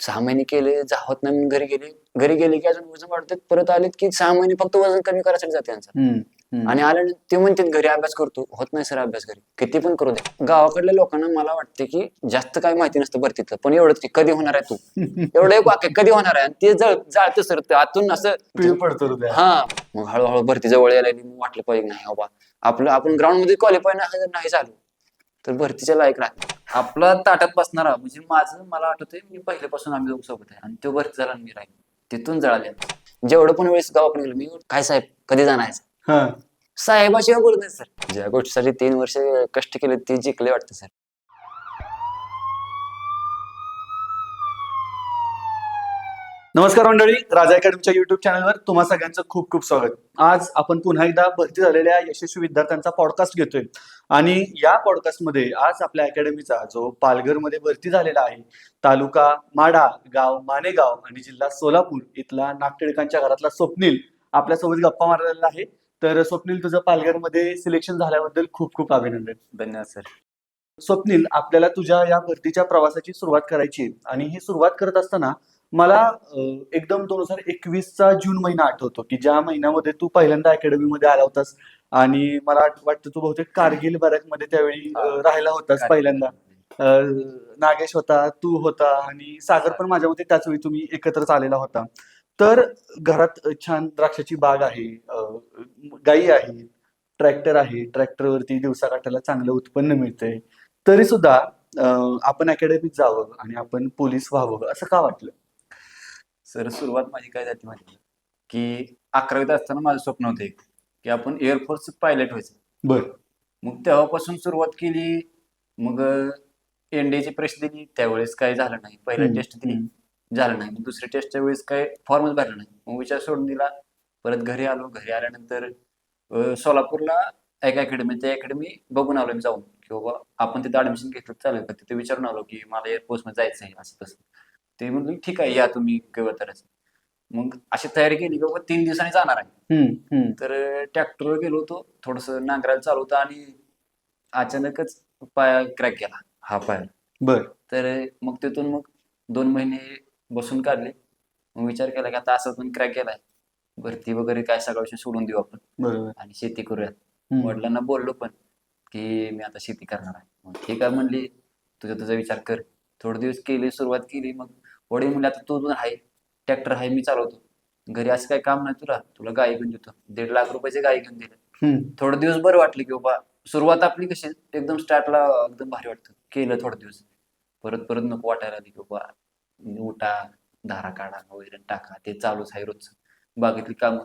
सहा महिने केले जावत नाही म्हणून घरी गेले. घरी गेले की अजून वजन वाढतात परत आलेत की सहा महिने फक्त वजन कमी करायसाठी जाते यांचं. आणि आल्यानंतर ते म्हणतात घरी अभ्यास करतो. होत नाही सर अभ्यास घरी. किती पण करू दे. गावाकडल्या लोकांना मला वाटते की जास्त काय माहिती नसतं भरतीतलं पण एवढंच की कधी होणार आहे तू? एवढं एक वाक्य कधी होणार आहे? आणि ते जळ जाळतं सर ते आतून असं पडतो. हा. मग हळूहळू भरती जवळ यायला वाटलं पाहिजे नाही बाबा आपलं आपण ग्राउंडमध्ये क्वालिफाय नाही नाही झालो. तर भरतीच्या लायक राहत आपला ताटात बसणारा म्हणजे माझं मला आठवतंय मी पहिल्यापासून आम्ही दोघं सोबत आहे. आणि तो भरती झाला आणि मी राहील. तिथून जळाले जेवढं पण वेळेस गावाकडे गेलो मी काय साहेब कधी जाणार हा. साहेबाशिवाय बोलत नाही सर. ज्या गोष्टीसाठी तीन वर्ष कष्ट केले ते जिंकले वाटतं सर. नमस्कार मंडळी राजा अकॅडमीच्या युट्यूब चॅनलवर तुम्हा सगळ्यांचं खूप खूप स्वागत. आज आपण पुन्हा एकदा भरती झालेल्या यशस्वी विद्यार्थ्यांचा पॉडकास्ट घेतोय. आणि या पॉडकास्टमध्ये आज आपल्या अकॅडमीचा जो पालघरमध्ये भरती झालेला आहे तालुका माडा गाव मानेगाव आणि जिल्हा सोलापूर इथला नागटिळकांच्या घरातला स्वप्नील आपल्यासोबत गप्पा मारलेला आहे. तर स्वप्नील तुझं पालघरमध्ये सिलेक्शन झाल्याबद्दल खूप खूप अभिनंदन. धन्यवाद सर. स्वप्नील आपल्याला तुझ्या या भरतीच्या प्रवासाची सुरुवात करायची. आणि ही सुरुवात करत असताना मला एकदम दोन हजार एकवीसचा जून महिना आठवतो की ज्या महिन्यामध्ये तू पहिल्यांदा अकॅडमीमध्ये आला होतास आणि मला वाटतं तू बहुतेक कारगिल बॅरकमध्ये त्यावेळी राहिला होतास पहिल्यांदा. नागेश होता तू होता आणि सागर पण माझ्या मते त्याच वेळी तुम्ही एकत्रच आलेला होता. तर घरात छान द्राक्षाची बाग आहे गाई आहे ट्रॅक्टर आहे ट्रॅक्टरवरती दिवसा काठाला चांगलं उत्पन्न मिळतंय. तरी सुद्धा आपण अकॅडमीत जावं आणि आपण पोलीस व्हावं असं का वाटलं? सर सुरुवात माझी काय झाली माहिती? की? अकरावीत असताना माझं स्वप्न होतं एक की आपण एअरफोर्स पायलट व्हायचं. बर. मग तेव्हापासून सुरुवात केली मग एनडीएची परीक्षा दिली त्यावेळेस काय झालं नाही. पहिल्या हम्म, टेस्ट दिली झालं नाही. मग दुसऱ्या टेस्टच्या वेळेस काय फॉर्मच भरला नाही. मग विचार सोडून दिला परत घरी आलो. घरी आल्यानंतर अं, सोलापूरला एक अकॅडमी त्या अकॅडमी बघून आलो मी जाऊन की बाबा आपण तिथे ऍडमिशन घेतलं तर चालेल का? तिथे विचारून आलो की मला एअरफोर्समध्ये जायचं आहे असं तसं. ते म्हणले ठीक आहे या तुम्ही केव्हा तरच मग अशी तयारी केली की बाबा तीन दिवसांनी जाणार आहे. तर ट्रॅक्टरवर गेलो होतो थोडस नांगरायला चालू होतं आणि अचानकच पाय क्रॅक केला हा पाय. बर. तर मग तिथून मग दोन महिने बसून काढले. मग विचार केला की आता असं पण क्रॅक केलाय भरती वगैरे काय सगळा विषय सोडून देऊ आपण. आणि शेती करूयात. वडिलांना बोललो पण की मी आता शेती करणार आहे. मग ठीक आहे म्हणली तुझा तुझा विचार कर. थोडे दिवस केली सुरुवात केली मग वडील म्हणले आता तू आहे ट्रॅक्टर आहे मी चालवतो. घरी असं काही काम नाही तुला तुला गाई घेऊन देतो. दीड लाख रुपयाचे गाई घेऊन दिले. थोडे दिवस बरं वाटलं की बाबा सुरुवात आपली कशी एकदम स्टार्टला एकदम भारी वाटतं. केलं थोडे दिवस. परत परत नको वाटायला लागली की बाबा उठा धारा काढा वगैरे टाका ते चालूच आहे रोजचं. बागेतली कामं.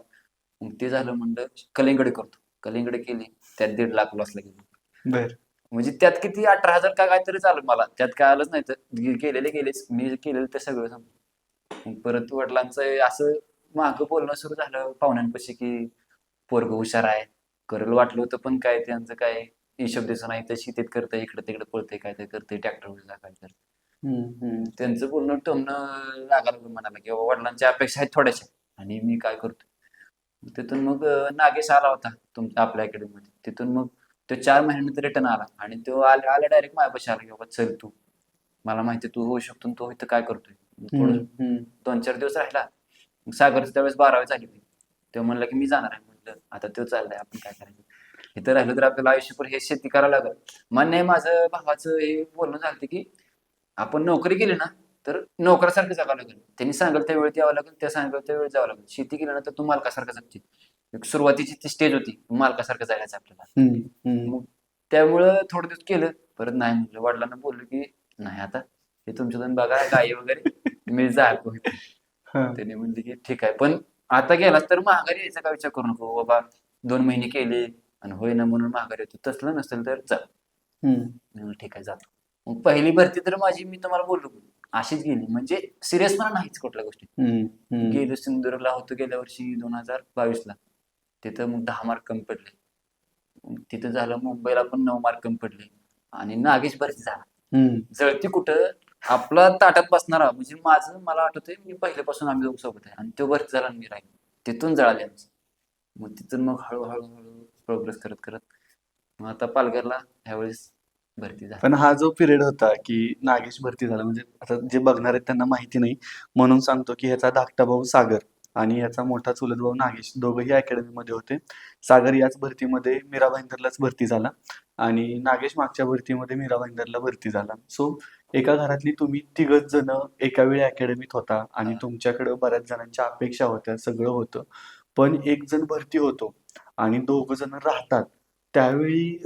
मग ते झालं म्हणलं कलिंगडे करतो. कलिंगडे केली त्यात दीड लाख लॉसला गेली. बर. म्हणजे त्यात किती अठरा हजार का काहीतरी चालू मला. त्यात काय आलंच नाही तर गेलेले गेलेच. मी केलेलं ते सगळं. मग परत वडिलांचं असं मागं बोलणं सुरू झालं पाहुण्यांपाशी की पोरग हुशार आहे. करेल वाटलं होतं पण काय त्यांचं काय हिशोब दिसत नाही. तर शेतीत करतंय इकडे तिकडे पळतंय काय तर करतंय ट्रॅक्टर काय तर. त्यांचं बोलणं टोमणं लागायला म्हणाला की वडिलांच्या अपेक्षा आहेत थोड्याशा आणि मी काय करतो तिथून मग नागेश आला होता तुमच्या आपल्या अकॅडमीमध्ये तिथून मग तो चार महिन्यानंतर रिटर्न आला. आणि तो आला आला डायरेक्ट माझ्यापाशी आला की बाबा चल तू. मला माहिती तू होऊ शकतो आणि तो इथं काय करतोय. थोडं. दोन चार दिवस राहिला. मग सागरचं त्यावेळेस बारावी झाली होती. तो म्हणला की मी जाणार आहे. म्हटलं आता तो चाललाय आपण काय करायचं? इथं राहिलं तर आपल्याला आयुष्यभर हे शेती करावं लागेल. मान्य आहे माझं भावाचं हे बोलणं झालं की आपण नोकरी केली ना तर नोकरासारखं जगावं लागेल. त्यांनी सांगेल त्या वेळेत यावं लागेल त्या सांगेल त्या वेळेत जावं लागेल. शेती केली ना तर तू मालकासारखं जगते एक सुरुवातीची ती स्टेज होती मालकासारखं जगायचं आपल्याला. हम्म, हम्म. त्यामुळं थोडं दिवस केलं परत नाही म्हटलं. वडिलांना बोललो की नाही आता हे तुमच्या दोन बघा गाई वगैरे मी जायको हा. त्याने म्हणले की ठीक आहे. पण आता गेलास तर माघारी यायचा काय विचार करू नको बाबा दोन महिने केले आणि होय ना म्हणून माघारी येतो. तसलं नसेल तर जा. हम्म. मी म्हणलं ठीक आहे जातो. मग पहिली भरती तर माझी मी तुम्हाला बोललो. अशीच गेली. म्हणजे सिरियसपणा नाहीच कुठल्या गोष्टी हम्म, हम्म. गेलो सिंधुदुर्गला होतो गेल्या वर्षी दोन हजार बावीसला. तिथं मग दहा मार्क कमी पडले. तिथं झालं मुंबईला पण नऊ मार्क कमी पडले. आणि नागेश भरती झाला. जळती कुठं? आपला ताटात बसणारा. म्हणजे माझं मला आठवतंय मी पहिल्यापासून आम्ही दोघं सोबत आहे. आणि तो भरती झाला मी राहील. तिथून जळाले आमचं. मग तिथून मग हळूहळू हळू प्रोग्रेस करत करत मग आता पालघरला ह्यावेळेस भरती झाली. पण हा जो पिरियड होता की नागेश भरती झाला म्हणजे आता जे बघणार आहेत त्यांना माहिती नाही म्हणून सांगतो की ह्याचा धाकटा भाऊ सागर. आणि याचा मोठा चुलत भाऊ नागेश दोघंही अकॅडमीमध्ये होते. सागर याच भरतीमध्ये मीरा भाईंदरलाच भरती झाला आणि नागेश मागच्या भरतीमध्ये मीरा भाईंदरला भरती झाला. सो एका घरातली तुम्ही तिघच जण एका वेळी अकॅडमीत होता आणि. तुमच्याकडे बऱ्याच जणांच्या अपेक्षा होत्या सगळं होतं. पण एक जण भरती होतो आणि दोघ जण राहतात. त्यावेळी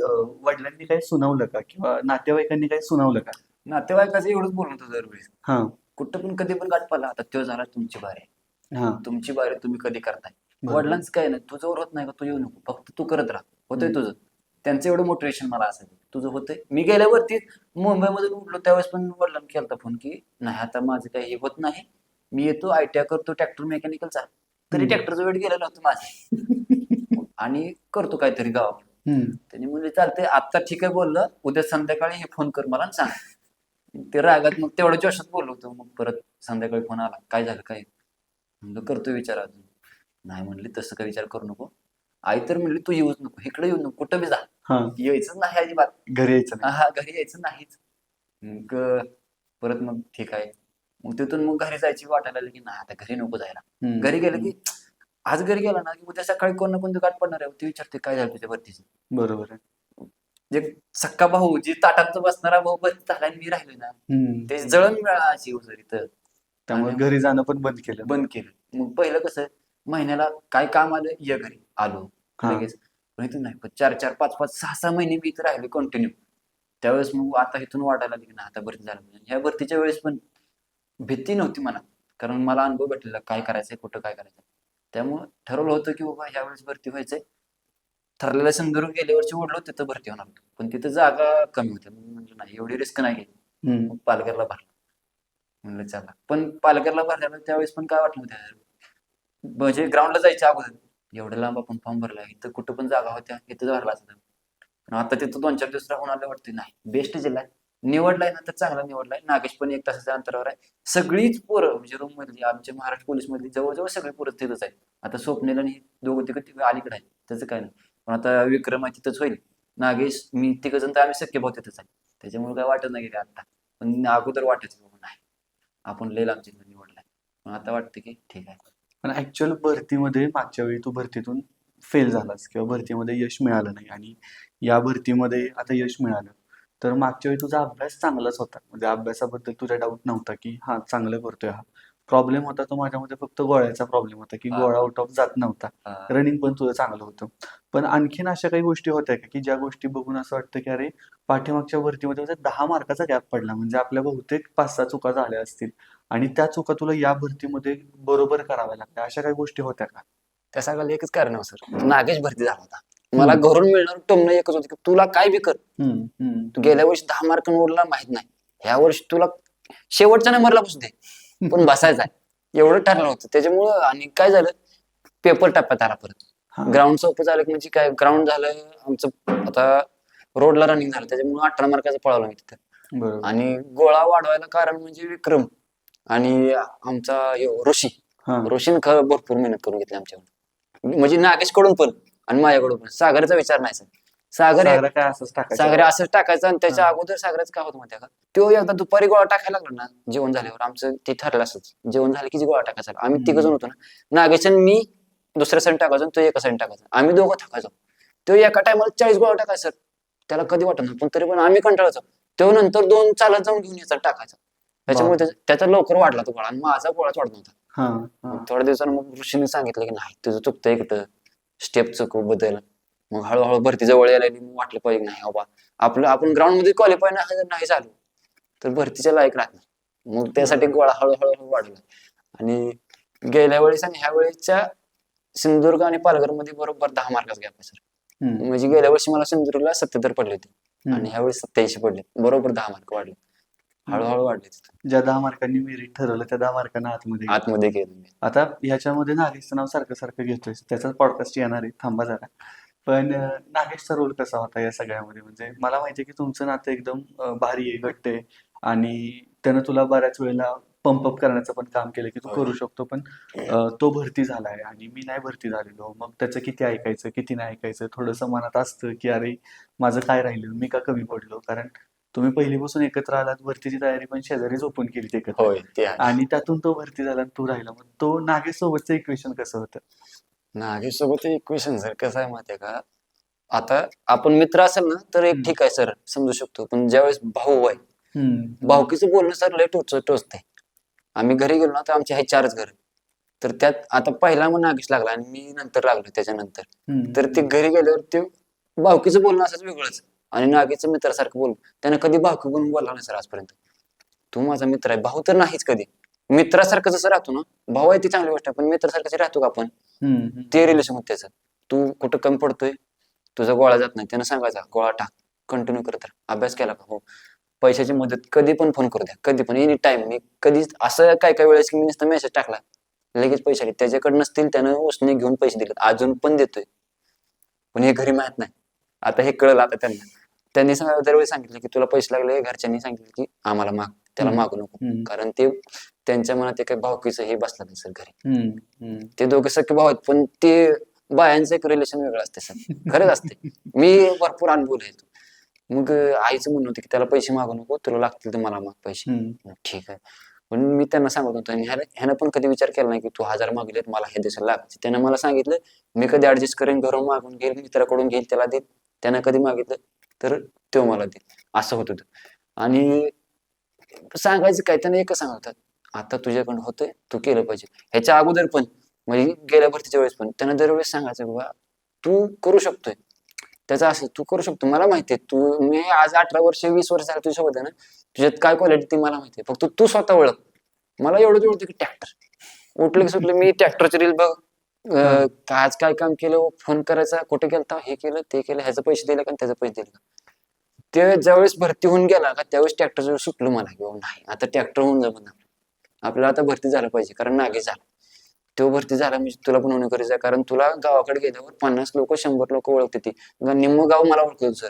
वडिलांनी काही सुनावलं का? किंवा नातेवाईकांनी काही सुनावलं का? नातेवाईकाचं एवढंच बोलणं होतं दरवेळेस हा. कुठं पण कधी पण गाठ पाला आता तो झाला तुमची बारी हा. तुमची बारी तुम्ही कधी करताय. वडिलांचं काय नाही तुझ्यावर होत नाही का तू येऊ नको. फक्त तू करत राहा. होतंय. तुझं. त्यांचं एवढं मोटिवेशन मला असायचं तुझं होतंय. मी गेल्यावरती मुंबईमधून उठलो त्यावेळेस पण वडिलांनी केलता फोन की नाही आता माझं काही हे होत नाही. मी येतो आय टी आय करतो ट्रॅक्टर मेकॅनिकलचा तरी. ट्रॅक्टरचं वेळ गेलेलं होतं माझं. आणि करतो काहीतरी हम्म. त्यांनी म्हणजे चालतंय आता ठीक आहे बोललं. उद्या संध्याकाळी हे फोन कर मला सांग. ते रागात मग तेवढ्या जोशात बोललो होतो. मग परत संध्याकाळी फोन आला. काय झालं काय? म्हणलं करतो विचार अजून. नाही म्हणली तसं काय विचार करू नको. आई तर म्हणली तू येऊच नको इकडे येऊ नको कुठं बी जा. हा. यायचंच नाही अजिबात. घरी यायचं नाही. हा घरी यायचं नाहीच. मग परत मग ठीक आहे. मग तिथून मग घरी जायची वाटायला लागली की नाही आता घरी नको जायला. हम्म. घरी गेलं की आज घरी गेला ना की उद्या सकाळी कोण ना कोणतं गाठ पडणार आहे. ते विचारते काय झालं तुझ्या भरतीचं बरोबर आहे. जे सक्का भाऊ जी ताटात बसणारा भाऊ बस झाला आणि मी राहिलो ना हम्म. ते जळण मिळाला शिवसरी तर. त्यामुळे आणि- घरी जाणं पण बंद केलं. बंद केलं. मग पहिलं कसं महिन्याला काय काम आलं? ये घरी. आलो. हा. लगेच. पण इथून नाही. पण चार चार पाच पाच सहा सहा महिने मी इथं राहिले कंटिन्यू त्यावेळेस मग आता इथून वाटायला लागली ना आता भरती झालं पाहिजे. ह्या भरतीच्या वेळेस पण भीती नव्हती मनात कारण मला अनुभव भेटलेला काय करायचंय कुठं काय करायचं त्यामुळं ठरवलं होतं की बाबा ह्या वेळेस भरती व्हायचंय. ठरलेल्या सिंधुदुर्ग गेल्या वर्षी ओढलो तिथं भरती होणार होतो. पण तिथं जागा कमी होत्या. मग म्हणलं नाही एवढी रिस्क नाही घ्यायची हम्म. मग पालघरला भरला. म्हणलं चला. पण पालघरला भरल्याला त्यावेळेस पण काय वाटलं होतं? म्हणजे ग्राउंडला जायच्या अगोदर. एवढं लांब आपण फॉर्म भरला. इथं कुठं पण जागा होत्या इथं भरला असता. पण आता तिथं दोन चार दिवस राहून आलं वाटतं नाही बेस्ट जिल्हा आहे. निवडलाय ना तर चांगला निवडलाय नागेश पण एक तासाच्या अंतरावर आहे. सगळीच पोरं म्हणजे रूम मधली आमच्या महाराष्ट्र पोलीस मधली जवळजवळ सगळी पोरं तिथंच आहेत. आता स्वप्नेला आणि दोघं तिकडे तिकडे अलीकडे आहे त्याचं काय नाही. पण आता विक्रम आहे तिथंच होईल. नागेश मी तिघ जण तर आम्ही शक्य भाऊ तिथंच आहे. त्याच्यामुळे काय वाटत नाही आता? पण अगोदर वाटत नाही. आपण लय लांब जिल्हा निवडलाय. पण आता वाटतं की ठीक आहे. पण ऍक्च्युअल भरतीमध्ये मागच्या वेळी तू भरतीतून फेल झालास किंवा भरतीमध्ये यश मिळालं नाही आणि या भरतीमध्ये आता यश मिळालं. तर मागच्या वेळी तुझा अभ्यास चांगलाच होता. म्हणजे अभ्यासाबद्दल तुझा डाऊट नव्हता की हा चांगलं करतोय हा. प्रॉब्लेम होता तो माझ्यामध्ये फक्त गोळ्याचा प्रॉब्लेम होता की. गोळा आउट ऑफ जात नव्हता. रनिंग पण तुझं चांगलं होतं. पण आणखीन अशा काही गोष्टी होत्या का की ज्या गोष्टी बघून असं वाटतं की अरे पाठीमागच्या भरतीमध्ये म्हणजे दहा मार्काचा गॅप पडला म्हणजे आपल्या बहुतेक पाच सहा चुका झाल्या असतील. आणि त्या चुका तुला या भरतीमध्ये बरोबर कराव्या लागल्या अशा काही गोष्टी होत्या का? त्या सगळ्याला एकच कारण आहे सर. नागेश भरती झाला होता. मला घरून मिळणार टोमणं एकच होतं की तुला काय बी कर. तू गेल्या वर्षी दहा मार्क निवडला माहीत नाही. ह्या वर्षी तुला शेवटच्या नंबरला बसू दे. पण बसायचं आहे. एवढं ठरलं होतं त्याच्यामुळं आणि काय झालं? पेपर टप्प्यात आला परत. ग्राउंड सोपं झालं की म्हणजे काय? ग्राउंड झालं आमचं आता रोडला रनिंग झालं. त्याच्यामुळे अठरा मार्काचं पळालो मी तिथं. आणि गोळा वाढवायला कारण म्हणजे विक्रम आणि आमचा ऋषी. ऋषीनं खरं भरपूर मेहनत करून घेतली आमच्याकडून. म्हणजे नागेशकडून पण आणि माझ्याकडून पण. सागरचा विचार नाही सर. सागर सागरा काय असंच टाकायचं. सागरे असंच टाकायचं आणि त्याच्या हा. अगोदर सागराचं काय होतं माहिती का? तो एकदा दुपारी गोळा टाकायला लागला ना जेवण झाल्यावर. आमचं ते ठरलं असंच. जेवण झालं की गोळा टाकायचा आम्ही तिघ जण होतो ना. नागेश आणि मी दुसऱ्या साईड टाकायचो आणि तो एका साईड टाकायचा. आम्ही दोघं टाकायचो तो एका टायमाला चाळीस गोळा टाकायचा त्याला कधी वाटत नाही पण तरी पण आम्ही कंटाळायचो. तो नंतर दोन चालत जाऊन घेऊन यायचा टाकायचा. त्याच्यामुळे त्याचा- त्याचा लवकर वाढला तो गोळा आणि माझा गोळाच वाढत नव्हता. हा हा. मग थोड्या दिवसानं मग ऋषीने सांगितलं की नाही तुझं चुकतंय कुठं स्टेप चुकव बदल. मग हळूहळू भरती जवळ यायला वाटलं पाहिजे नाही बाबा आपलं आपण ग्राउंडमध्ये क्वालिफाय नाही झालो तर भरतीच्या लायक नाही मग त्यासाठी गोळा हळूहळू हळू वाढला. आणि गेल्या वेळेस आणि ह्या वेळेसच्या सिंधुदुर्ग आणि पालघरमध्ये बरोबर दहा मार्काचा गॅप सर म्हणजे गेल्या वर्षी मला सिंधुदुर्गला सत्याहत्तर पडले होते. आणि ह्या वेळेस सत्याऐंशी पडले. बरोबर दहा मार्क वाढले. हळूहळू वाढले ज्या दहा मार्कांनी मेरिट ठरवलं त्या दहा मार्कांना आतमध्ये आतमध्ये गेलो. आता ह्याच्यामध्ये नागेशचं नाव सारखं सारखं घेतोय त्याचाच पॉडकास्ट येणार आहे. थांबा जरा. पण नागेशचा रोल कसा होता या सगळ्यामध्ये? म्हणजे मला माहिती आहे की तुमचं नातं एकदम अं, भारी आहे घट्ट आहे आणि त्यानं तुला बऱ्याच वेळेला पंप अप करण्याचं पण काम केलं की तू होय. करू शकतो. पण अं, तो भरती झालाय आणि मी नाही भरती झालेलो. मग त्याचं किती ऐकायचं किती नाही ऐकायचं? थोडंसं मनात असतं की अरे माझं काय राहिलं? मी का कमी पडलो? कारण तुम्ही पहिलीपासून एकत्र आलात भरतीची तयारी पण शेजारी झोपून केली एकत्र. होय ते आहे. आणि त्यातून तो भरती झाला आणि तू राहिला. मग तो नागेश सोबतचं इक्वेशन कसं होतं? नागेश सोबत इक्वेशन सर कसं आहे माहितीये का? आता आपण मित्र असेल ना तर एक. ठीक आहे सर समजू शकतो. पण ज्यावेळेस भाऊ आहे. भाऊकीचं बोलणं सर लय टोच टोचते आम्ही घरी गेलो ना तर आमचे हे चारच घर. तर त्यात आता पहिला मग नागेश लागला आणि मी नंतर लागलो त्याच्यानंतर. तर ते घरी गेल्यावर ते भावकीचं बोलणं असंच वेगळंच. आणि नागेचं मित्रासारखं बोल त्यानं कधी भावकी म्हणून बोलला नाही सर आजपर्यंत. तू माझा मित्र आहे. भाऊ तर नाहीच कधी. मित्रासारखं जसं राहतो ना भाऊ आहे ती चांगली गोष्ट आहे पण मित्रासारखं राहतो का आपण? हम्म. ते रिलेशन होत त्याचं तू कुठं कमी पडतोय तुझा गोळा जात नाही त्यानं सांगायचा गोळा टाक कंटिन्यू करत राहा अभ्यास केला का? हो. पैशाची मदत कधी पण फोन करू द्या कधी पण एनी टाइम मी कधीच असं काय काय वेळेस की मी नुसतं मेसेज टाकला लगेच पैसे आले. त्याच्याकडे नसतील त्यानं उसने घेऊन पैसे दिले अजून पण देतोय. पण हे घरी माहीत नाही. आता हे कळलं आता त्यांना. त्यांनी सांग- दरवेळी सांगितलं की तुला पैसे लागले. घरच्यांनी सांगितलं की आम्हाला माग त्याला हम्म. मागू नको. हम्म. कारण ते त्यांच्या मनात काही भावकीचं हे बसलं नाही सर घरी. ते दोघे सख्खे भाऊ आहेत पण ते बायांचं एक रिलेशन वेगळं असते सर. खरंच असते मी भरपूर अनुभव आहे मग आईचं म्हणणं होतं की त्याला पैसे मागू नको तुला लागतील तर मला माग पैसे. ठीक आहे. पण मी त्यांना सांगत होतो आणि ह्यानं पण कधी विचार केला नाही की तू हजार मागलेत मला हे दिसायला लागायचे. त्यानं मला सांगितलं मी कधी ऍडजस्ट करेन घरून मागून घेईल मित्राकडून घेईल त्याला देईल. त्यानं कधी मागितलं तर तो मला देईल. असं होत होतं. आणि सांगायचं काय त्यानं एकच सांगत होतं. आता तुझ्याकडून होतंय तू केलं पाहिजे. ह्याच्या अगोदर पण म्हणजे गेल्या भरतीच्या वेळेस पण त्यानं दरवेळेस सांगायचं बाबा तू करू शकतोय. त्याचं असं तू करू शकतो मला माहिती आहे तू मी आज अठरा वर्ष वीस वर्ष झालं तुझ्यासोबत आहे ना तुझ्यात काय क्वालिटी ती मला माहिती आहे. फक्त तू स्वतः ओळख. मला एवढंच ओळखतं की ट्रॅक्टर उठलं की सुटलं मी ट्रॅक्टरची रील बघ. आज काय काम केलं फोन करायचा कुठे गेलता हे केलं ते केलं ह्याचे पैसे दिले का त्याचे पैसे दिले का? ते ज्यावेळेस भरती होऊन गेला का त्यावेळेस ट्रॅक्टर सुटलं मला की बाबा नाही आता ट्रॅक्टर होऊन जमत आपल्याला आता भरती झालं पाहिजे कारण नागे झाला. तो भरती झाला म्हणजे तुला पण होणं गरजेचं आहे कारण तुला गावाकडे गेल्यावर पन्नास लोक शंभर लोक ओळखते ती. निम्म गाव मला ओळखतो सर.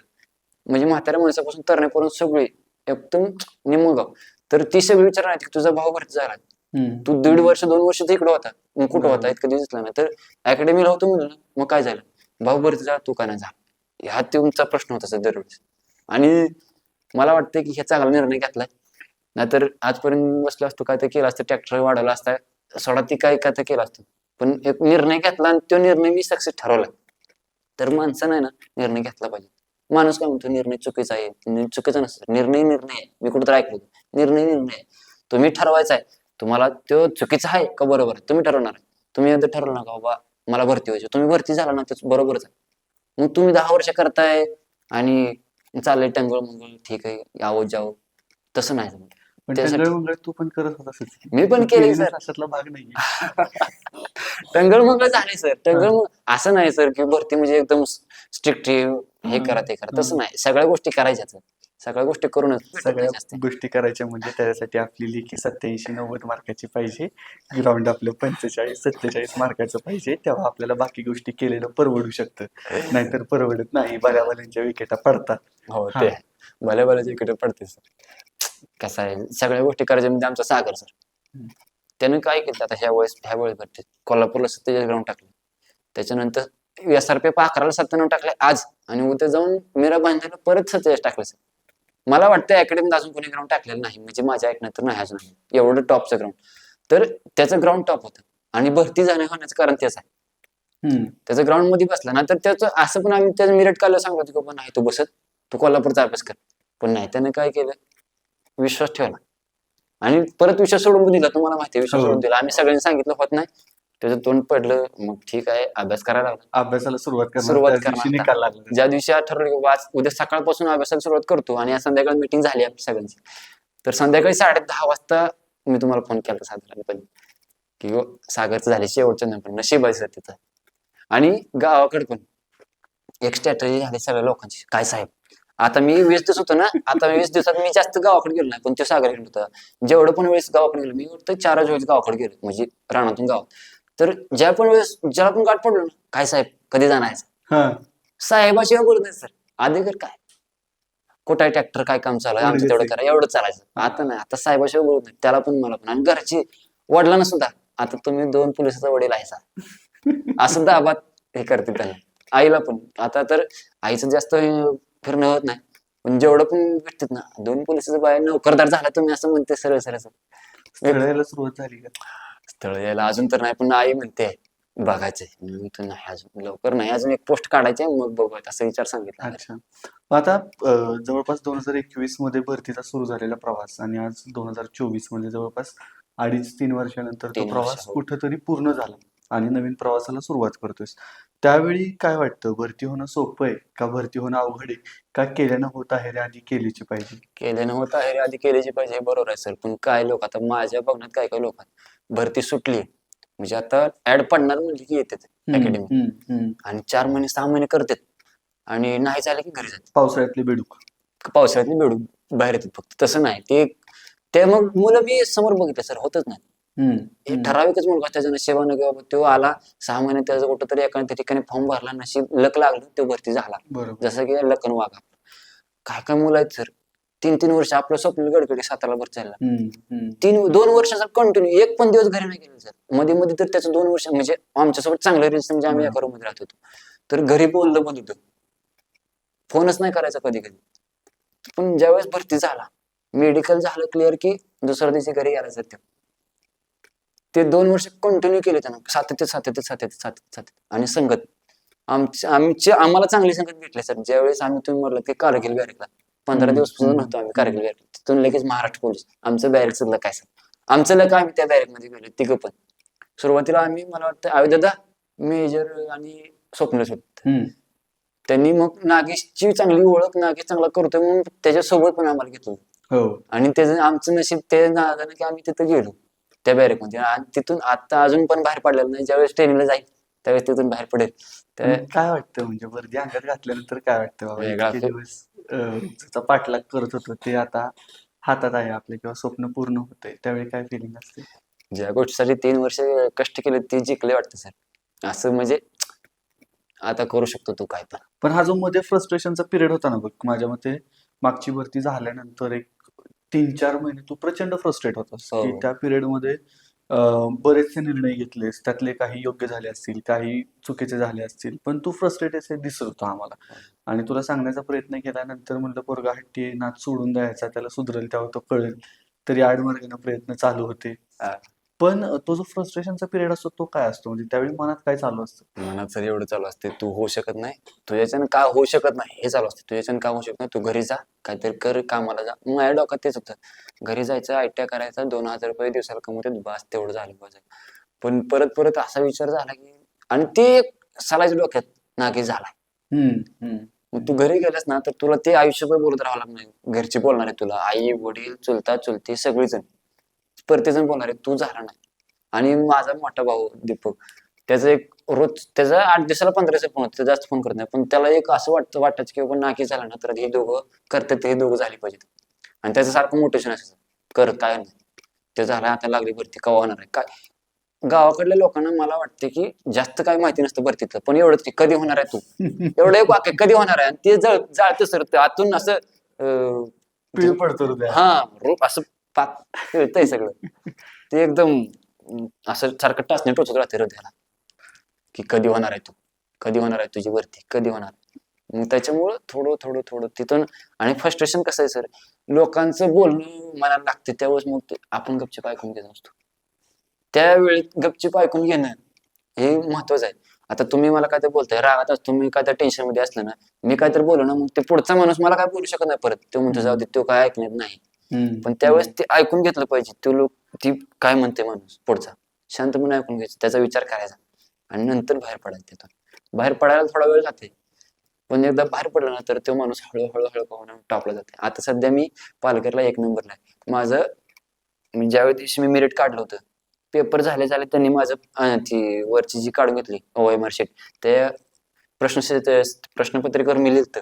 म्हणजे म्हाताऱ्या माणसापासून तरण्यापर्यंत सगळे एकदम निम्म गाव. तर ती सगळी विचार नाही की तुझा भाऊ भरती झाला. तू दीड वर्ष दोन वर्ष तिकडे होता. मग कुठं. होता इतकं दिसला नाही. तर अकॅडमीला होतो म्हणलं मग काय झालं? भाऊ भरती झाला तू का नाही झाला. हा तुमचा प्रश्न होता सर दरवेळेस. आणि मला वाटतं की हे चांगला निर्णय घेतलाय. नाहीतर आजपर्यंत बसलो असतो काय तर केलं असतं ट्रॅक्टर वाढवला असता सोडा ती काय काय तर केलं असतं. पण एक निर्णय घेतला आणि तो निर्णय मी सक्सेस ठरवला. तर माणसं नाही ना निर्णय घेतला पाहिजे. माणूस काय म्हणतो निर्णय चुकीचा आहे. चुकीचा नसतो. निर्णय निर्णय आहे. मी कुठं ऐकलं. निर्णय निर्णय तुम्ही ठरवायचा आहे. तुम्हाला तो चुकीचा आहे का बरोबर? आहे तुम्ही ठरवणार तुम्ही एकदा ठरवलं ना का बाबा मला भरती व्हायची तुम्ही भरती झाला ना तर बरोबरच आहे. मग तुम्ही दहा वर्ष करताय आणि चाललंय टंगळ मंगळ ठीक आहे यावं जावं तसं नाही पण त्यासाठी- टंगळ मंगळ तू पण करत होतास मी पण केलंय सर. अशातला भाग नाही टंगळ मंगळ झाले सर टंगळ असं नाही सर की भरती म्हणजे एकदम स्ट्रिक्ट हे करा ते करा. तसं नाही. सगळ्या गोष्टी करायच्याच सगळ्या गोष्टी करूनच सगळ्या. गोष्टी करायच्या म्हणजे त्याच्यासाठी आपली लेखी सत्याऐंशी नव्वद मार्काची पाहिजे. ग्राउंड आपलं पंचेचाळीस सत्तेचाळीस मार्काचं पाहिजे. तेव्हा आपल्याला बाकी गोष्टी केलेलं परवडू शकतं. नाहीतर परवडत नाही. बऱ्यावाल्यांच्या विकेटा पडतात. हो. ते. भल्या इकडे पडते सर. कसं आहे? सगळ्या गोष्टी करायच्या म्हणजे आमचा सागर सर. त्यानं काय केलं आता ह्या वेळेस ह्या वेळेस भरते कोल्हापूरला सत्तेचाळीस ग्राउंड टाकले. त्याच्यानंतर एस आर पी अकराला सत्त्याण्णव टाकले आज. आणि उद्या जाऊन मीरा बांधायला परत सत्तेचाळीस टाकले सर मला वाटतं अकॅडमीत अजून कोणी ग्राउंड टाकलेलं नाही. म्हणजे माझ्या ऐकण्यात तर नाही अजून. एवढं टॉपचं ग्राउंड तर त्याचं ग्राउंड टॉप होतं. आणि भरती जाणे होण्याचं कारण तेच आहे. त्याचं ग्राउंडमध्ये बसला. ना तर त्याचं असं पण आम्ही त्याचं मिरट काढलं सांगतो की बाबा नाही तू बसत. तू कोल्हापूरचा अभ्यास कर. पण नाही त्यानं काय केलं? विश्वास ठेवला. आणि परत विश्वास सोडून दिला. तुम्हाला माहिती विश्वास हो. सोडून दिला. आम्ही सगळ्यांनी सांगितलं होत नाही. त्याचं तोंड पडलं. मग ठीक आहे अभ्यास करायला लागला. अभ्यासाला सुरुवात सुरुवात लागला. ज्या दिवशी ठरवलं की आज उद्या सकाळपासून अभ्यासाला सुरुवात करतो आणि आज संध्याकाळी मिटिंग झाली आपली सगळ्यांची. तर संध्याकाळी साडे दहा वाजता मी तुम्हाला फोन केला साधारणपणे. की हो, सागरचं झाले शेवटचं नाही पण नशीब आहे सर तिथं. आणि गावाकडे पण. एक स्ट्रॅटजी झाली सगळ्या लोकांची. काय साहेब? आता मी वीस दिवस होतो ना आता वीस दिवसात मी जास्त गावाकडे गेलो नाही पण तो सागर गेलो होता. जेवढं पण वेळेस गावाकडे गेलो मी वाटतं चारच वेळेस गावाकडे गेलो म्हणजे रानातून गावात. तर ज्या पण वेळेस ज्याला पण गाठ पडलो ना काय साहेब कधी जाणार हा. साहेबाशिवाय बोलत नाही सर. अधिकार काय? कुठे ट्रॅक्टर काय काम चालू आहे? आमचं तेवढं करा एवढं चालायचं. आता नाही आता साहेबाशिवाय बोलत नाही त्याला पण मला पण. आणि घरची वडिलांना सुद्धा. आता तुम्ही दोन पोलिसाचा वडील आहे असं दाबात हे करते त्याला आईला पण. आता तर आईचं जास्त फिरणं होत नाही. पण जेवढं पण भेटतात ना दोन पोलिसाचं बाहेर नोकरदार झाला तुम्ही असं म्हणते सरळ सरळ स्थळ यायला सुरुवात झाली का? स्थळ यायला अजून तर नाही पण आई म्हणते म्हणतो नाही अजून लवकर नाही अजून एक पोस्ट काढायची मग बघूयात असा विचार सांगितला अच्छा. मग आता जवळपास दोन हजार एकवीसमध्ये भरतीचा सुरू झालेला प्रवास आणि आज दोन हजार चोवीसमध्ये जवळपास अडीच तीन वर्षानंतर तो प्रवास हो. कुठंतरी पूर्ण झाला. आणि नवीन प्रवासाला सुरुवात करतोयस. त्यावेळी काय वाटतं? भरती होणं सोपं आहे का? भरती होणं अवघड आहे का? केल्यानं होत आहे रे आधी केलीची पाहिजे? केल्यानं होत आहे रे, आधी केल्याची पाहिजे हे बरोबर आहे सर. पण काय लोक आता माझ्या बघण्यात काय काय लोक भरती सुटली. म्हणजे आता ऍड पडणार म्हणजे की येतात अकॅडमी. आणि चार महिने सहा महिने करतात. आणि नाही झालं की घरी जातात. पावसाळ्यातले बेडूक. पावसाळ्यातली बेडून बाहेर येतात फक्त. तसं नाही. ते ते मग मुलं बी समोर बघितलं सर. होतच नाही. हे. ठराविकच मुलगा त्याच्या नशिबानं किंवा तो आला सहा महिने त्याचं कुठं तरी एका ठिकाणी फॉर्म भरला नशीब लक लागलं तो भरती झाला. जसं की लखन वाघा काय काय मुलं आहेत सर? तीन तीन वर्ष आपलं स्वप्न भरती झाला हम्म, हम्म. तीन दोन वर्षाचा कंटिन्यू एक पण दिवस घरी नाही गेले सर. मध्ये मध्ये तर त्याचं दोन वर्ष म्हणजे आमच्यासोबत चांगलं रिलेशन म्हणजे आम्ही एका रूममध्ये राहत होतो. तर घरी बोललं पण होतं फोनच नाही करायचा कधी कधी पण ज्यावेळेस भरती झाला मेडिकल झालं क्लिअर की दुसऱ्या दिवशी घरी यायला सर ते ते दोन वर्ष कंटिन्यू केले त्यानं. सातत्य सातत्य सातत्य सातत्य सातत्य. आणि संगत. आमच्या आमचे आम्हाला चांगली संगत भेटली सर. ज्यावेळेस आम्ही तुम्ही म्हणलं की कारगिल बॅरेकला पंधरा दिवस. नव्हतो आम्ही कारगिल बॅरेक तिथून लगेच महाराष्ट्र पोलीस. आमचं बॅरेकचं लक आहे सर. आमचं लक आम्ही त्या बॅरेकमध्ये गेलो. तिघं पण. सुरुवातीला आम्ही मला वाटतं आयुदादा मेजर आणि स्वप्नच होत. त्यांनी मग नागेशची चांगली ओळख नागेश चांगला करतोय म्हणून त्याच्यासोबत पण आम्हाला घेतलं. हो. आणि त्याचं आमचं नशीब ते नादानं की आम्ही तिथं गेलो. त्या बॅरेकमध्ये आणि तिथून आता अजून पण बाहेर पडलेलं नाही. ज्यावेळेस ट्रेनिंगला जाईल त्यावेळेस तिथून बाहेर पडेल. मग काय वाटतं म्हणजे वर्दी अंगात घातल्यानंतर काय वाटतं बाबा? वेगळा इतके फे- दिवस अं, ज्याचा पाठलाग करत होतो? ते आता हातात आहे आपले किंवा स्वप्न पूर्ण होतंय. त्यावेळी काय फिलिंग असते? ज्या गोष्टीसाठी तीन वर्ष कष्ट केले ते जिंकले वाटतं सर असं म्हणजे आता करू शकतो तू काय पण. पण हा जो मध्ये फ्रस्ट्रेशनचा पिरियड होता ना बघ माझ्या मते मागची भरती झाल्यानंतर एक तीन चार महिने तू प्रचंड फ्रस्ट्रेट होतास हो. की त्या पिरियडमध्ये अं, बरेचसे निर्णय घेतलेस त्यातले काही योग्य झाले असतील काही चुकीचे झाले असतील पण तू फ्रस्ट्रेट असे दिसत होता आम्हाला आणि तुला सांगण्याचा प्रयत्न केल्यानंतर म्हणलं पोरगा हट्टी आहे, नाच सोडून द्यायचा त्याला सुधरेल तेव्हा तो कळेल तरी आडमार्गाने प्रयत्न चालू होते हा. पण तो जो फ्रस्ट्रेशनचा पिरियड असतो तो काय असतो? म्हणजे त्यावेळी मनात काय चालू असतं? मनात सर एवढं चालू असते तू होऊ शकत नाही. तुझ्याच्यानं का होऊ शकत नाही? हे चालू असते. तुझ्याच्यानं का होऊ शकत नाही? तू घरी जा. काहीतरी कर कामाला जा. मग माझ्या डोक्यात तेच होतं. घरी जायचं आयटीआय करायचा दोन हजार रुपये दिवसाला कमवते. बस तेवढं झालं पाहिजे पण परत परत असा विचार झाला की आणि ते सालाच्या डोक्यात नागी झाला हम्म, हम्म. मग तू घरी गेलास ना तर तुला ते आयुष्यभर बोलत राहावं लागणार. घरचे बोलणार आहे तुला. आई वडील चुलता चुलती सगळेजण. प्रत्येकजण बोलणार आहे तू झाला नाही. आणि माझा मोठा भाऊ दीपक त्याचं एक रोज त्याचा आठ दिवसाला पंधरा दिवसाला फोन होतो जास्त फोन करत नाही. पण त्याला एक असं वाटतं वाटायचं की बाबा नाकी झाला ना तर हे दोघं करतात हे दोघं झाली पाहिजेत. आणि त्याचं सारखं मोटिवेशन असायचं कर काय नाही ते झालं आता लागली भरती कवा होणार आहे? काय गावाकडल्या लोकांना मला वाटते की जास्त काय माहिती नसतं भरतीचं पण एवढंच की कधी होणार आहे तू? एवढं एक वाक्य कधी होणार आहे? आणि ते जळ जाळतं सर आतून असं पडतो. हा असं पाक येतंय सगळं. ते एकदम असं सारखं टाचणे टोचत राहते हृदयाला. की कधी होणार आहे तू? कधी होणार आहे तुझी वरती? कधी होणार? मग त्याच्यामुळं थोडं थोडं थोडं तिथून आणि फ्रस्ट्रेशन कसं आहे सर लोकांचं बोलणं मनाला लागते त्यावेळेस मग ते आपण गपचीप ऐकून घेत असतो त्यावेळी गपचीप ऐकून घेणं हे महत्वाचं आहे. आता तुम्ही मला काय तर बोलताय रागात असतो मी काय तर टेन्शनमध्ये असलं ना मी काय तर बोलू ना मग ते पुढचा माणूस मला काय बोलू शकत नाही परत. तो म्हणतो जाऊ दे तो काय ऐकण्यात नाही. हम्म, पण त्यावेळेस ते ऐकून घेतलं पाहिजे. तो लोक ती काय म्हणते माणूस पुढचा. शांतपणे ऐकून घ्यायचं. त्याचा विचार करायचा. आणि नंतर बाहेर पडायचं त्यातून बाहेर पडायला थोडा वेळ जाते. पण एकदा बाहेर पडलं ना तर तो माणूस हळूहळू हळू पाहून टॉपला जाते. आता सध्या मी पालघरला एक नंबरला आहे. माझं मी ज्यावेळी दिवशी मी मेरिट काढलं होतं पेपर झाले झाले त्यांनी माझं अं, ती वरची जी काढून घेतली ओ एम आर शीट ते प्रश्न प्रश्नपत्रिकेवर मी लिहिलं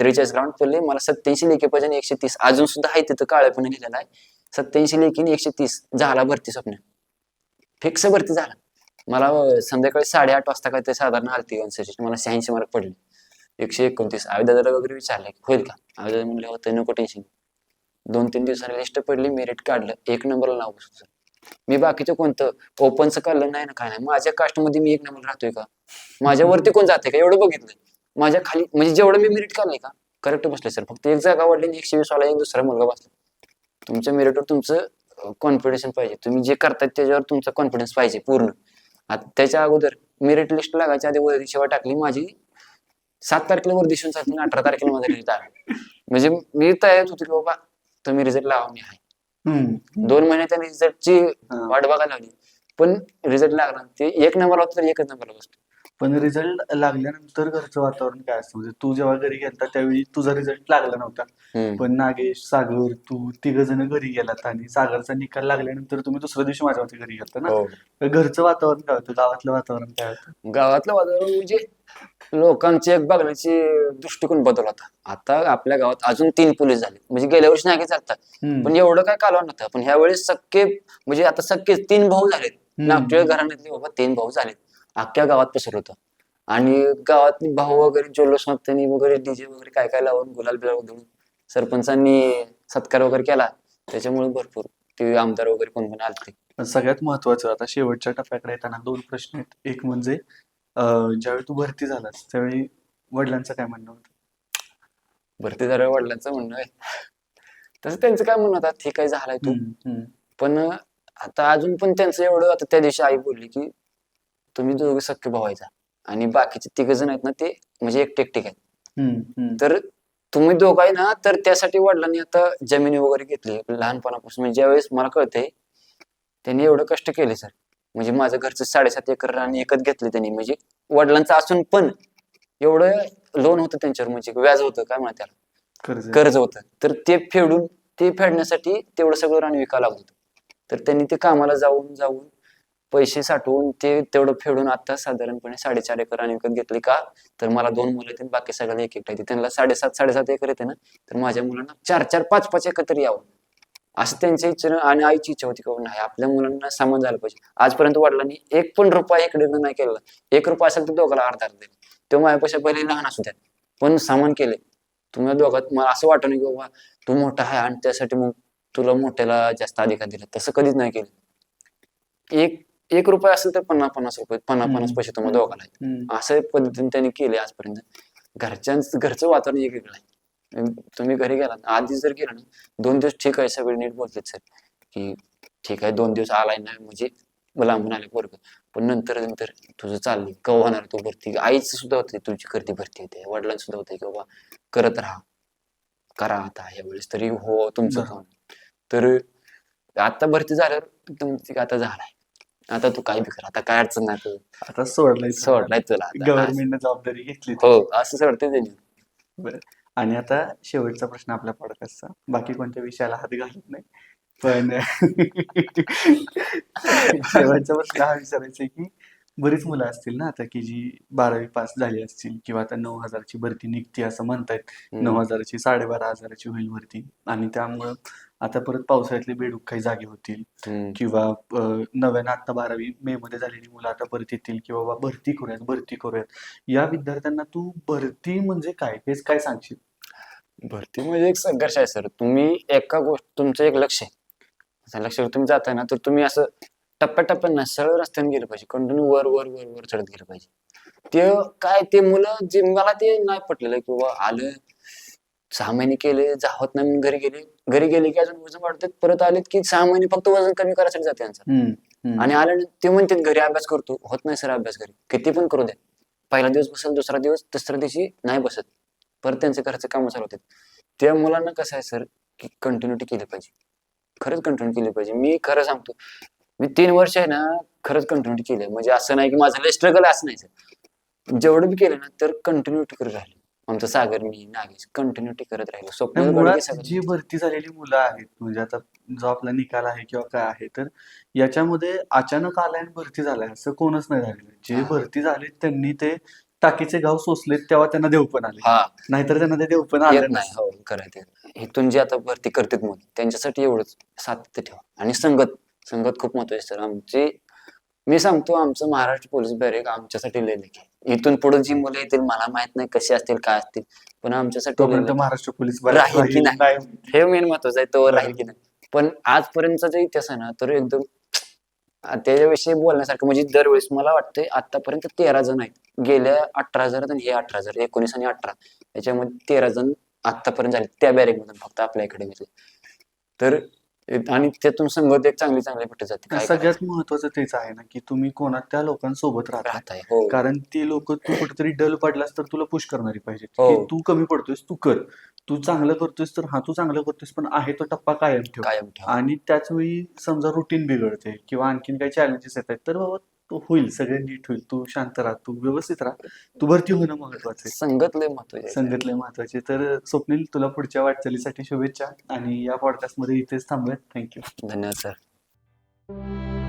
त्रेचाळीस ग्राउंड पडले मला सत्याऐंशी लेखी पाहिजे एकशे तीस अजून सुद्धा आहे तिथं काळ्यापणे लिहिलेलं आहे. सत्याऐंशी लेखी आणि एकशे तीस झाला भरती स्वप्न. फिक्स भरती झाला. मला संध्याकाळी साडेआठ वाजता काय ते साधारण आलती अनसर्चिट मला शहाऐंशी मार्क पडले. एकशे एकोणतीस. आयुदादाला वगैरे विचारले की होईल का? आयुदादा म्हणले होतं. नको टेन्शन दोन तीन दिवसांनी लिस्ट पडली मेरिट काढलं. एक नंबरला नाव बसलं मी बाकीचं कोणतं? ओपनचं काढलं? नाही ना काय नाही. माझ्या कास्टमध्ये मी एक नंबर राहतोय का? माझ्यावरती कोण जाते का? एवढं बघितलं. माझ्या खाली म्हणजे जेवढं मी मेरिट काढलंय का करेक्ट बसले सर फक्त एक जागा वाढली एकशे वीस वाला एक दुसरा मुलगा बसला. तुमच्या मेरिटवर तुमचं कॉन्फिडन्स पाहिजे. तुम्ही जे करताय त्याच्यावर तुमचा कॉन्फिडन्स पाहिजे पूर्ण. आता त्याच्या अगोदर मेरिट लिस्ट लागायच्या आधी वर्दी शेवा टाकली माझी सात तारखेला शिवून चालली आणि अठरा तारखेला माझा रिझल्ट आला म्हणजे मी तयार होतो की बाबा तुम्ही रिझल्ट लावा मी आहे. दोन महिने त्या रिझल्टची. वाट बघायला लावली. पण रिझल्ट लागला. ते एक नंबर होता तर एकच नंबरला बसतो पण रिझल्ट लागल्यानंतर घरचं वातावरण काय असतं? म्हणजे तू जेव्हा घरी गेलता त्यावेळी तुझा रिझल्ट लागला नव्हता. पण नागेश सागर तू तिघ जण घरी गेलात आणि सागरचा निकाल लागल्यानंतर तुम्ही दुसऱ्या दिवशी माझ्या घरी गेलता ना? हो. घरचं वातावरण काय होतं? गावातलं वातावरण काय होतं? गावातलं वातावरण म्हणजे लोकांचे एक बघण्याचे दृष्टिकोन बदल होता. आता आपल्या गावात अजून तीन पोलीस झाले. म्हणजे गेल्या वर्षी चालतात हम्म. पण एवढं काय कालवण नव्हतं. पण ह्या वेळेस सक्के म्हणजे आता सक्के तीन भाऊ झालेत. नागपूर घराण्यातले बाबा तीन भाऊ झालेत. अख्ख्या गावात पसरलं होतं. आणि गावात भाऊ वगैरे जल्लोष त्यांनी वगैरे डीजे वगैरे काय काय लावून गुलाल बिलाल उधळून सरपंचांनी सत्कार वगैरे केला त्याच्यामुळे भरपूर ते आमदार वगैरे कोण कोण आलते. पण सगळ्यात महत्वाचं आता शेवटच्या टप्प्याकडे येताना दोन प्रश्न आहेत. एक म्हणजे ज्यावेळी तू भरती झालास त्यावेळी वडिलांचं काय म्हणणं होतं? भरती झाल्या वडिलांचं म्हणणं आहे. तसं त्यांचं काय म्हणणं आता ठीक आहे झालाय तू. पण आता अजून पण त्यांचं एवढं आता त्या दिवशी आई बोलली की तुम्ही दोघे सख्खे भाऊ व्हायचा आणि बाकीचे तिघ जण आहेत ना ते म्हणजे एकटे एकटे आहेत. तर तुम्ही दोघं आहे ना तर त्यासाठी वडिलांनी आता जमिनी वगैरे घेतली. लहानपणापासून म्हणजे ज्यावेळेस मला कळतंय त्यांनी एवढं कष्ट केले सर. म्हणजे माझं घरचं साडेसात एकर आणि एकच घेतले त्यांनी. म्हणजे वडिलांचं असून पण एवढं लोन होतं त्यांच्यावर. म्हणजे व्याज होतं काय म्हणतात त्याला? कर्ज. होतं. तर ते फेडून ते फेडण्यासाठी तेवढं सगळं रान विकावं लागत होतं. तर त्यांनी ते कामाला जाऊन जाऊन पैसे साठवून ते तेवढं फेडून आता साधारणपणे साडेचार एकर आणि विकत घेतली का? तर मला दोन मुलं येतील बाकी सगळ्यांना एक एकटा येते त्यांना साडेसात साडेसात एकर येते ना? तर माझ्या मुलांना चार चार पाच पाच एकर तरी यावं. असं त्यांच्या इच्छा आणि आईची इच्छा होती की नाही आपल्या मुलांना सामान झालं पाहिजे. आजपर्यंत वडिलांनी एक पण रुपया इकडे नाही केलेला एक रुपया असेल तर दोघाला अर्धा अर्धा तो माझ्यापेक्षा पहिले लहान असू द्या. पण सामान केले. तुम्ही दोघात मला असं वाटत नाही की बाबा तू मोठा आहे आणि त्यासाठी मग तुला मोठ्याला जास्त अधिकार दिला. तसं कधीच नाही केलं. एक एक रुपये असेल तर पन्नास पन्नास रुपये पन्नास पन्नास. पैसे तुम्हाला दोघाला. असं पद्धतीने त्यांनी केले आजपर्यंत. घरच्यांच घरचं वातावरण एक वेगळं आहे तुम्ही घरी गेला आधी जर गेला ना दोन दिवस ठीक आहे सगळे नीट बोलतात सर की ठीक आहे दोन दिवस आलाय ना म्हणजे लांबून आले पोरग. पण नंतर नंतर तुझं चालली कवा होणार तू भरती? आईच सुद्धा होते तुझी करती भरती होते. वडिलांचं सुद्धा होते की बाबा करत राहा. करा आता. यावेळेस तरी हो तुमचं बरोबर. तर आता भरती झाल्यावर की आता झालाय. आता तू काय बी कर आता काय अडचण नाही तुझं. आता सोडलाय सोडलाय तुला आता. गव्हर्नमेंटने जबाबदारी घेतली हो असं सोडते त्यांनी. आणि आता शेवटचा प्रश्न आपल्या पॉडकास्टचा बाकी कोणत्या विषयाला हात घालत नाही. पण शेवटचा प्रश्न हा विचारायचा आहे की बरीच मुलं असतील ना आता की जी बारावी पास झाली असतील किंवा आता नऊ हजारची भरती निघते असं म्हणतायत. नऊ हजाराची साडेबारा हजाराची होईल भरती. आणि त्यामुळं आता परत पावसाळ्यातले बेडूक काही जागे होतील. किंवा अं, नव्यानं आता बारावी मे मध्ये झालेली मुलं आता परत येतील किंवा बाबा भरती करूयात भरती करूयात. या विद्यार्थ्यांना तू भरती म्हणजे काय? हेच काय सांगशील? भरती म्हणजे एक संघर्ष आहे सर. तुम्ही एका गोष्ट तुमचं एक लक्ष आहे. त्या लक्षावर तुम्ही जाताय ना तर तुम्ही असं टप्प्याटप्प्यानं सरळ रस्त्याने गेलं पाहिजे. कंटिन्यू वर वर वर वर चढत गेलं पाहिजे. ते काय ते मुलं जे मला ते नाही पटलेलं की बाबा आलं सहा महिने केले जावत नाही घरी गेले. घरी गेले की अजून वजन वाढतात परत आलेत की सहा महिने फक्त वजन कमी करायसाठी जाते हम्म. आणि आल्यानंतर ते म्हणतात घरी अभ्यास करतो. होत नाही सर अभ्यास घरी. किती पण करू द्या पहिला दिवस बसेल दुसरा दिवस तिसऱ्या दिवशी नाही बसत. परत त्यांचे घरचे कामं चालू त्या मुलांना कसं आहे सर की कंटिन्युटी केली पाहिजे. खरंच कंटिन्यू केली पाहिजे. मी खरं सांगतो मी तीन वर्ष आहे ना खरंच कंटिन्युटी केली. म्हणजे असं नाही की माझं लय स्ट्रगल असं नाही सर. जेवढं बी केलं ना तर कंटिन्युटी करत राहिलो. आमचं सागर मी नागेश कंटिन्युटी करत राहिलो. स्वप्न मुळात जी भरती झालेली मुलं आहेत म्हणजे आता जो आपला निकाल आहे किंवा काय आहे तर याच्यामध्ये अचानक आलाय आणि भरती झालाय असं कोणच नाही झालेलं. जे हा. भरती झाले त्यांनी ते टाकीचे गाव सोसलेत तेव्हा त्यांना देव पण आले. हा. नाहीतर त्यांना ते देव पण येत आले नाही हो इथून जे आता भरती करतात मुलं त्यांच्यासाठी एवढंच सातत्य ठेवा. आणि संगत संगत खूप महत्वाची सर. आमची मी सांगतो आमचं महाराष्ट्र पोलीस बॅरेक आमच्यासाठी लय आहे. इथून पुढे जी मुलं येतील मला माहीत नाही कशी असतील काय असतील. पण आमच्यासाठी तोपर्यंत. महाराष्ट्र पोलीस राहील की नाही? हे मेन महत्वाचं आहे तो राहील की नाही. पण आजपर्यंतचा जो इतिहास आहे ना तर एकदम त्याच्याविषयी बोलण्यासारखं म्हणजे दरवेळेस मला वाटतंय आतापर्यंत तेरा जण आहेत. गेल्या अठरा हजार आणि हे अठरा हजार एकोणीस आणि अठरा. याच्यामध्ये तेरा जण आतापर्यंत झाले त्या बॅरेकमधून फक्त आपल्या अकॅडमीतले तर आणि त्यातून संगत एक चांगली चांगली भेटत जाते. काय सगळ्यात महत्वाचं तेच आहे ना की तुम्ही कोणा त्या लोकांसोबत राहता. राहत आहे हो. कारण ती लोक तू कुठेतरी डल पडलास तर तुला पुश करणारी पाहिजेत हो. की तू कमी पडतोयस तू कर. तू चांगलं करतोयस तर हा तू चांगलं करतोयस पण आहे तो टप्पा कायम ठेव. कायम ठेवा. आणि त्याच वेळी समजा रुटीन बिघडते किंवा आणखीन काही चॅलेंजेस येत आहेत तर बाबा होईल सगळं नीट होईल. तू शांत राहा तू व्यवस्थित राहा. तू भरती होणं महत्वाचं आहे. संगत लय महत्वाची आहे. संगतले महत्त्वाचे तर स्वप्नील तुला पुढच्या वाटचालीसाठी शुभेच्छा आणि या पॉडकास्टमध्ये इथेच थांबूयात. थँक्यू धन्यवाद सर